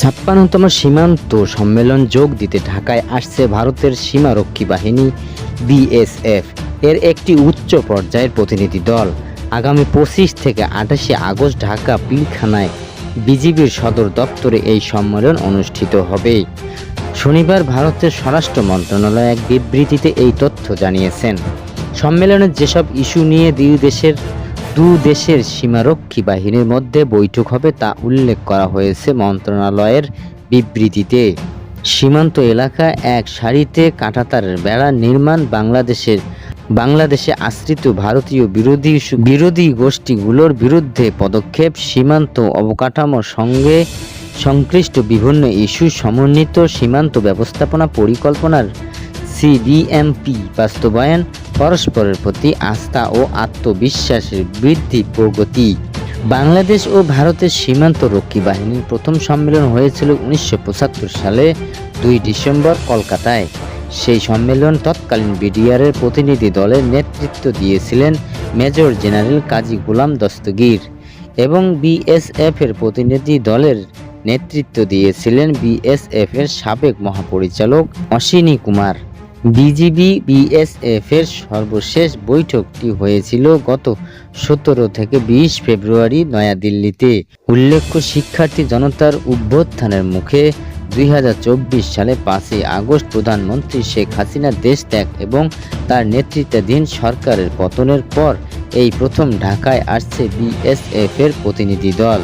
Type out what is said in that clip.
ছাপ্পান্নতম সীমান্ত সম্মেলন যোগ দিতে ঢাকায় আসছে ভারতের সীমারক্ষী বাহিনী, বিএসএফ। এর একটি উচ্চ পর্যায়ের প্রতিনিধি দল। আগামী পঁচিশ থেকে আঠাশে আগস্ট ঢাকা পিলখানায় বিজিবির সদর দপ্তরে এই সম্মেলন অনুষ্ঠিত হবে। শনিবার ভারতের স্বরাষ্ট্র মন্ত্রণালয় এক বিবৃতিতে এই তথ্য জানিয়েছেন। সম্মেলনের যেসব ইস্যু নিয়ে দুই দেশের দু দেশের সীমারক্ষী বাহিনীর মধ্যে বৈঠক হবে তা উল্লেখ করা হয়েছে মন্ত্রণালয়ের বিবৃতিতে। সীমান্ত এলাকা এক সারিতে কাঁটাতারের বেড়া নির্মাণ বাংলাদেশের, বাংলাদেশে আশ্রিত ভারতীয় বিরোধী বিরোধী গোষ্ঠীগুলোর বিরুদ্ধে পদক্ষেপ, সীমান্ত অবকাঠামোর সঙ্গে সংশ্লিষ্ট বিভিন্ন ইস্যু সমন্বিত সীমান্ত ব্যবস্থাপনা পরিকল্পনার সিবিএমপি বাস্তবায়ন পরস্পরের প্রতি আস্থা ও আত্মবিশ্বাসের বৃদ্ধি প্রগতি। বাংলাদেশ ও ভারতের সীমান্ত রক্ষী বাহিনীর প্রথম সম্মেলন হয়েছিল উনিশশো পঁচাত্তর সালে, দুই ডিসেম্বর কলকাতায়। সেই সম্মেলন তৎকালীন বিডিআরের প্রতিনিধি দলের নেতৃত্ব দিয়েছিলেন মেজর জেনারেল কাজী গোলাম দস্তগীর এবং বিএসএফ এর প্রতিনিধি দলের নেতৃত্ব দিয়েছিলেন বিএসএফ এর সাবেক মহাপরিচালক অশ্বিনী কুমার। বিজিবি বিএসএফ এর সর্বশেষ বৈঠকটি হয়েছিল গত সতেরো থেকে বিশ ফেব্রুয়ারি নয়াদিল্লিতে। উল্লেখ্য, শিক্ষার্থী জনতার অভ্যুত্থানের মুখে দুই হাজার চব্বিশ সালে পাঁচই আগস্ট প্রধানমন্ত্রী শেখ হাসিনা দেশ ত্যাগ এবং তার নেতৃত্বাধীন সরকারের পতনের পর এই প্রথম ঢাকায় আসছে বিএসএফ এর প্রতিনিধি দল।